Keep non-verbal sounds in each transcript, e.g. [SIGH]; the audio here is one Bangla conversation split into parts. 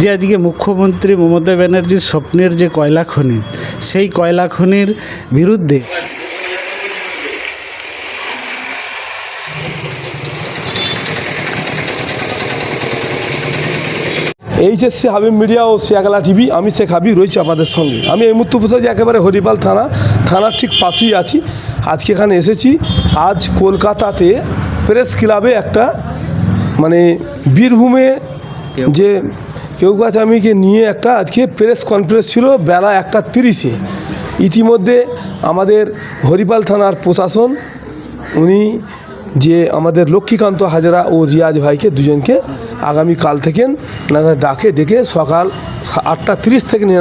যে আজকে মুখ্যমন্ত্রী মমতা ব্যানার্জির স্বপ্নের যে কয়লা খনি, সেই কয়লা খনির বিরুদ্ধে এইচএসসি হাবিব মিডিয়া ও শিয়াকালা টিভি, আমি শেখ হাবিব রয়েছি আপনাদের সঙ্গে। আমি এই মুহূর্তে বসে একেবারে হরিপাল থানা, থানার ঠিক পাশেই আছি। আজকে এখানে এসেছি। আজ কলকাতাতে প্রেস ক্লাবে একটা মানে বীরভূমে যে কেউ কাছে আমিকে নিয়ে একটা আজকে প্রেস কনফারেন্স ছিল বেলা একটা তিরিশে। ইতিমধ্যে আমাদের হরিপাল থানার প্রশাসন, উনি যে আমাদের লক্ষ্মীকান্ত হাজরা ও রিয়াজ ভাইকে দুজনকে আগামী কাল থেকে নানা ডাকে ডেকে সকাল আটটা তিরিশ থেকে নিয়ে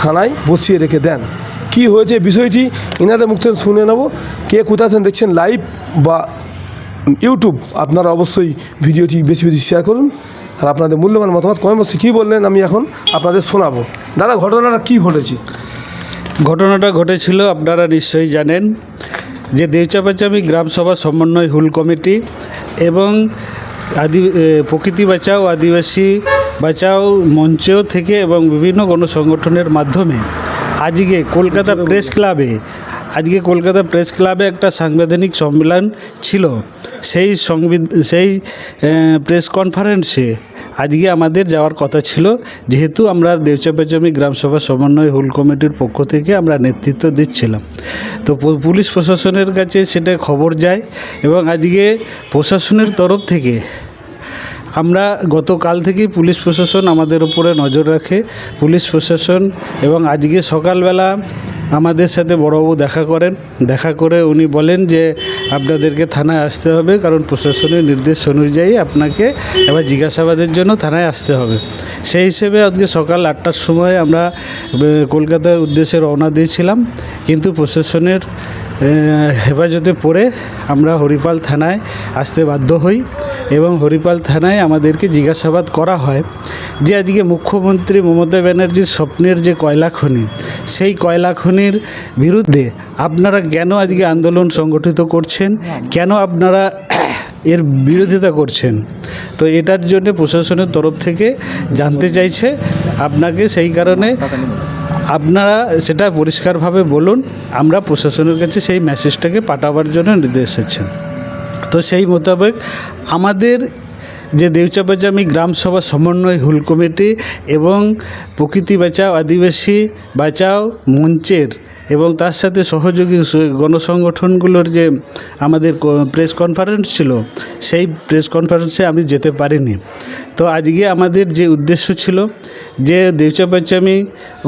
থানায় বসিয়ে রেখে দেন। কি হয়েছে বিষয়টি এনাদের মুখ থেকে শুনে নেব। কে থেকে দেখছেন লাইভ বা ইউটিউব, আপনারা অবশ্যই ভিডিওটি বেশি বেশি শেয়ার করুন। আর আপনাদের মূল্যবান মতামত কমে বসে কী বললেন আমি এখন আপনাদের শোনাবো। দাদা ঘটনাটা কী ঘটেছে? ঘটনাটা ঘটেছিল আপনারা নিশ্চয়ই জানেন যে দেউচাপাচামি গ্রাম সভা সমন্বয় হুল কমিটি এবং আদি প্রকৃতি বাঁচাও আদিবাসী বাঁচাও মঞ্চ থেকে এবং বিভিন্ন গণসংগঠনের মাধ্যমে আজকে কলকাতা প্রেস ক্লাবে আজকে কলকাতা প্রেস ক্লাবে একটা সাংবিধানিক সম্মেলন ছিল। সেই সংবিধ সেই প্রেস কনফারেন্সে আজকে আমাদের যাওয়ার কথা ছিল। যেহেতু আমরা দেউচাপাচামি গ্রামসভা সমন্বয় হুল কমিটির পক্ষ থেকে আমরা নেতৃত্ব দিচ্ছিলাম। তো পুলিশ প্রশাসনের কাছে সেটা খবর যায় এবং আজকে প্রশাসনের তরফ থেকে আমরা গতকাল থেকেই পুলিশ প্রশাসন আমাদের উপরে নজর রাখে। পুলিশ প্রশাসন এবং আজকে সকালবেলা আমাদের সাথে বড়বাবু দেখা করেন। দেখা করে উনি বলেন যে আপনাদেরকে থানায় আসতে হবে, কারণ প্রশাসনের নির্দেশ অনুযায়ী আপনাকে এবার জিজ্ঞাসাবাদের জন্য থানায় আসতে হবে। সেই হিসেবে আজকে সকাল আটটার সময় আমরা কলকাতার উদ্দেশ্যে রওনা দিয়েছিলাম, কিন্তু প্রশাসনের হেফাজতে পড়ে আমরা হরিপাল থানায় আসতে বাধ্য হই এবং হরিপাল থানায় আমাদেরকে জিজ্ঞাসাবাদ করা হয়। যে আজকে মুখ্যমন্ত্রী মমতা ব্যানার্জির স্বপ্নের যে কয়লা খনি, সেই কয়লা খনির বিরুদ্ধে আপনারা কেন আজকে আন্দোলন সংগঠিত করছেন? কেন আপনারা এর বিরোধিতা করছেন? তো এটার জন্য প্রশাসনের তরফ থেকে জানতে চাইছে, আপনাকে সেই কারণে আপনারা সেটা পরিষ্কারভাবে বলুন, আমরা প্রশাসনের কাছে সেই মেসেজটাকে পাঠাবার জন্য নির্দেশ এসেছেন তো সেই মোতাবেক আমাদের যে দেউচাপাচামি গ্রাম সভা সমন্বয় হুল কমিটি এবং প্রকৃতি বাঁচাও, আদিবাসী বাঁচাও মঞ্চের এবং তার সাথে সহযোগী গণসংগঠনগুলোর যে আমাদের প্রেস কনফারেন্স ছিল, সেই প্রেস কনফারেন্সে আমি যেতে পারিনি। তো আজকে আমাদের যে উদ্দেশ্য ছিল যে দেউচাপাচামি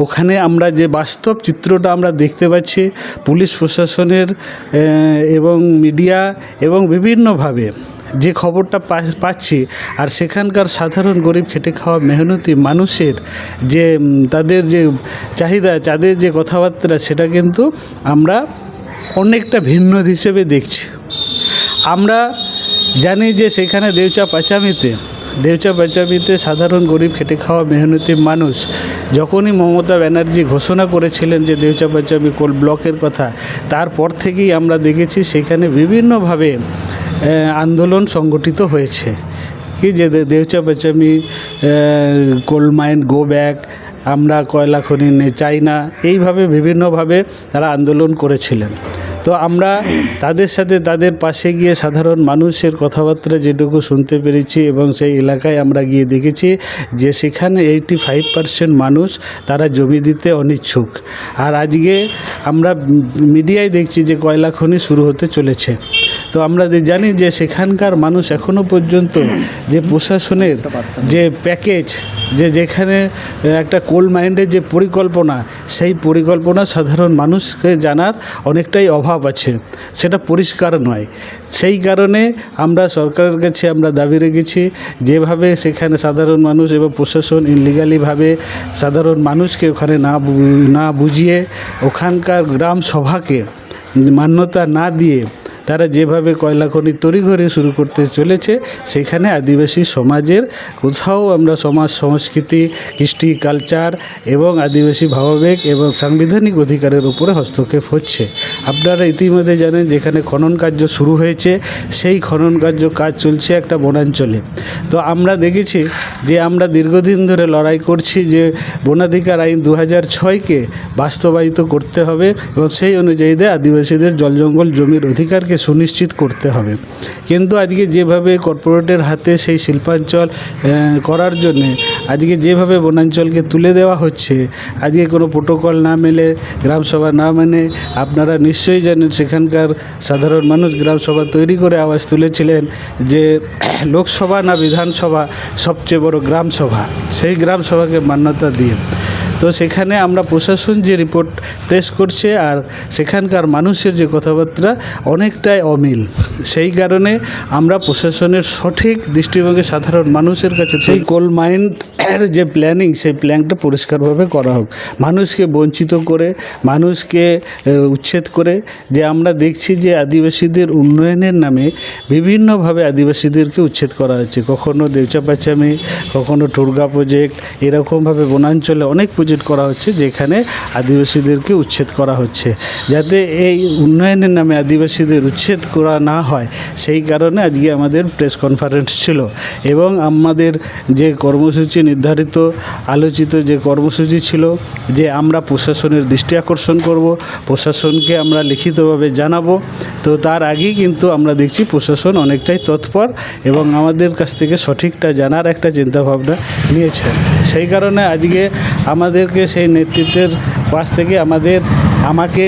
ওখানে আমরা যে বাস্তব চিত্রটা আমরা দেখতে পাচ্ছি, পুলিশ প্রশাসনের এবং মিডিয়া এবং বিভিন্নভাবে যে খবরটা পাচ্ছি, আর সেখানকার সাধারণ গরিব খেটে খাওয়া মেহনতি মানুষের যে তাদের যে চাহিদা, তাদের যে কথাবার্তা, সেটা কিন্তু আমরা অনেকটা ভিন্ন হিসেবে দেখছি। আমরা জানি যে সেখানে দেউচা পাচামিতে দেউচা পাচামিতে সাধারণ গরিব খেটে খাওয়া মেহনতি মানুষ যখনই মমতা ব্যানার্জি ঘোষণা করেছিলেন যে দেউচা পাচামি কোল ব্লকের কথা, তারপর থেকেই আমরা দেখেছি সেখানে বিভিন্নভাবে আন্দোলন সংগঠিত হয়েছে। কি যে Deucha Pachami coal mine go back আমরা কয়লা খনি চাই না, এইভাবে বিভিন্নভাবে তারা আন্দোলন করেছিলেন। তো আমরা তাদের সাথে তাদের পাশে গিয়ে সাধারণ মানুষের কথাবার্তা যেটুকু শুনতে পেরেছি এবং সেই এলাকায় আমরা গিয়ে দেখেছি যে সেখানে এইটি ফাইভ পার্সেন্ট মানুষ তারা জমি দিতে অনিচ্ছুক। আর আজকে আমরা মিডিয়ায় দেখছি যে কয়লা খনি শুরু হতে চলেছে। তো আমরা যে জানি যে সেখানকার মানুষ এখনও পর্যন্ত যে প্রশাসনের যে প্যাকেজ যে যেখানে একটা কোল মাইন্ডের যে পরিকল্পনা, সেই পরিকল্পনা সাধারণ মানুষকে জানার অনেকটাই অভাব আছে। সেটা পরিষ্কার নয়। সেই কারণে আমরা সরকারের কাছে আমরা দাবি রেখেছি, যেভাবে সেখানে সাধারণ মানুষ এবং প্রশাসন ইনলিগালিভাবে সাধারণ মানুষকে ওখানে না না বুঝিয়ে ওখানকার গ্রাম সভাকে মান্যতা না দিয়ে তারা যেভাবে কয়লা খনি তড়িঘড়ি শুরু করতে চলেছে, সেখানে আদিবাসী সমাজের কোথাও আমরা সমাজ, সংস্কৃতি, কৃষ্টি কালচার এবং আদিবাসী ভাবাবেগ এবং সাংবিধানিক অধিকারের উপরে হস্তক্ষেপ হচ্ছে। আপনারা ইতিমধ্যে জানেন যেখানে খনন কার্য শুরু হয়েছে, সেই খনন কার্য কাজ চলছে একটা বনাঞ্চলে। তো আমরা দেখেছি যে আমরা দীর্ঘদিন ধরে লড়াই করছি যে বনাধিকার আইন দু হাজার ছয়কে বাস্তবায়িত করতে হবে এবং সেই অনুযায়ী আদিবাসীদের জল জঙ্গল জমির অধিকারকে সুনিশ্চিত করতে হবে। কিন্তু আজকে যেভাবে কর্পোরেটের হাতে সেই শিল্পাঞ্চল করার জন্যে আজকে যেভাবে বনাঞ্চলকে তুলে দেওয়া হচ্ছে, আজকে কোনো প্রোটোকল না মেলে, গ্রামসভা না মেনে, আপনারা নিশ্চয়ই জানেন সেখানকার সাধারণ মানুষ গ্রামসভা তৈরি করে আওয়াজ তুলেছিলেন যে [CLEARS THROAT] লোকসভা না বিধানসভা সবচেয়ে বড় গ্রামসভা। সেই গ্রামসভাকে মান্যতা দিয়ে তো সেখানে আমরা প্রশাসন যে রিপোর্ট প্রেস করছে আর সেখানকার মানুষের যে কথাবার্তা অনেকটাই অমিল। সেই কারণে আমরা প্রশাসনের সঠিক দৃষ্টিভঙ্গি সাধারণ মানুষের কাছে সেই কোল মাইন্ডের যে প্ল্যানিং সেই প্ল্যানটা পরিষ্কারভাবে করা হোক। মানুষকে বঞ্চিত করে, মানুষকে উচ্ছেদ করে যে আমরা দেখছি যে আদিবাসীদের উন্নয়নের নামে বিভিন্নভাবে আদিবাসীদেরকে উচ্ছেদ করা হচ্ছে। কখনো দেউচা পাচামি, কখনো টুরগা প্রজেক্ট এরকমভাবে বনাঞ্চলে অনেক প্রজেক্ট করা হচ্ছে, যেখানে আদিবাসীদেরকে উচ্ছেদ করা হচ্ছে। যাতে এই উন্নয়নের নামে আদিবাসীদের উচ্ছেদ করা না হয়, সেই কারণে আজকে আমাদের প্রেস কনফারেন্স ছিল। এবং আমাদের যে কর্মসূচি নির্ধারিত, আলোচিত যে কর্মসূচি ছিল, যে আমরা প্রশাসনের দৃষ্টি আকর্ষণ করব, প্রশাসনকে আমরা লিখিতভাবে জানাব। তো তার আগেই কিন্তু আমরা দেখছি প্রশাসন অনেকটাই তৎপর এবং আমাদের কাছ থেকে সঠিকটা জানার একটা চিন্তাভাবনা নিয়েছেন সেই কারণে আজকে আমাদেরকে সেই নেতৃত্বের কাছ থেকে আমাদের আমাকে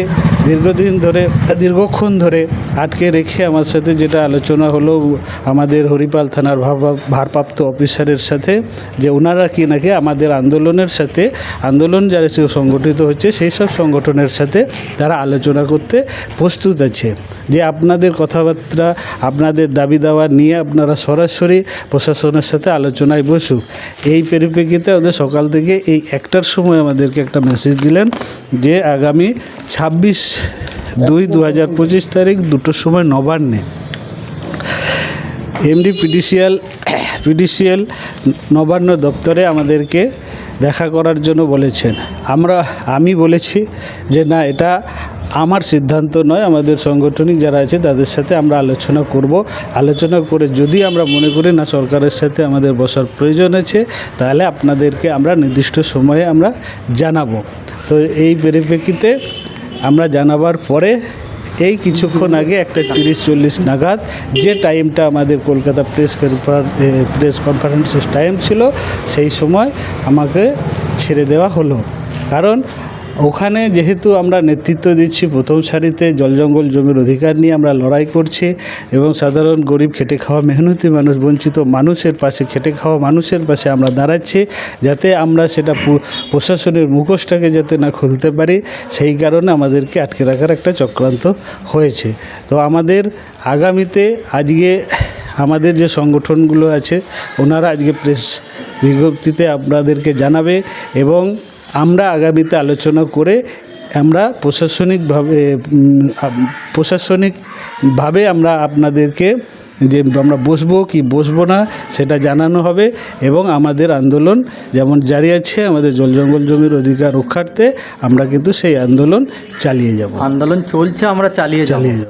দীর্ঘদিন ধরে দীর্ঘক্ষণ ধরে আটকে রেখে আমার সাথে যেটা আলোচনা হলো, আমাদের হরিপাল থানার ভার- ভারপ্রাপ্ত অফিসারের সাথে, যে ওনারা কি নাকি আমাদের আন্দোলনের সাথে, আন্দোলন যারা সংগঠিত হচ্ছে, সেই সব সংগঠনের সাথে তারা আলোচনা করতে প্রস্তুত আছে। যে আপনাদের কথাবার্তা, আপনাদের দাবি দাওয়া নিয়ে আপনারা সরাসরি প্রশাসনের সাথে আলোচনায় বসুক। এই পরিপ্রেক্ষিতে আমাদের সকাল থেকে এই একটার সময় আমাদেরকে একটা মেসেজ দিলেন যে আগামী ছাব্বিশ দুই দু হাজার পঁচিশ তারিখ দুটোর সময় নবান্নে। এমডি পিডিসিএল পিডিসিএল নবান্ন দপ্তরে আমাদেরকে দেখা করার জন্য বলেছেন। আমরা, আমি বলেছি যে না, এটা আমার সিদ্ধান্ত নয়, আমাদের সাংগঠনিক যারা আছে তাদের সাথে আমরা আলোচনা করব। আলোচনা করে যদি আমরা মনে করি না, সরকারের সাথে আমাদের বসার প্রয়োজন আছে, তাহলে আপনাদেরকে আমরা নির্দিষ্ট সময়ে আমরা জানাব। তো এই পরিপ্রেক্ষিতে আমরা জানাবার পরে এই কিছুক্ষণ আগে একটা তিরিশ চল্লিশ নাগাদ যে টাইমটা আমাদের কলকাতা প্রেস প্রেস কনফারেন্সের টাইম ছিল, সেই সময় আমাকে ছেড়ে দেওয়া হলো। কারণ ওখানে যেহেতু আমরা নেতৃত্ব দিচ্ছি প্রথম সারিতে, জল জঙ্গল জমির অধিকার নিয়ে আমরা লড়াই করছি এবং সাধারণ গরিব খেটে খাওয়া মেহনতি মানুষ, বঞ্চিত মানুষের পাশে, খেটে খাওয়া মানুষের পাশে আমরা দাঁড়াচ্ছি যাতে আমরা সেটা প্রশাসনের মুখোশটাকে যাতে না খুলতে পারি, সেই কারণে আমাদেরকে আটকে রাখার একটা চক্রান্ত হয়েছে। তো আমাদের আগামীতে আজকে আমাদের যে সংগঠনগুলো আছে, ওনারা আজকে প্রেস বিজ্ঞপ্তিতে আপনাদেরকে জানাবে এবং আমরা আগামীতে আলোচনা করে আমরা প্রশাসনিকভাবে প্রশাসনিকভাবে আমরা আপনাদেরকে যে আমরা বসবো কি বসবো না সেটা জানানো হবে এবং আমাদের আন্দোলন যেমন জারি আছে আমাদের জল জঙ্গল জমির অধিকার রক্ষার্থে আমরা কিন্তু সেই আন্দোলন চালিয়ে যাব। আন্দোলন চলছে আমরা চালিয়ে চালিয়ে যাব।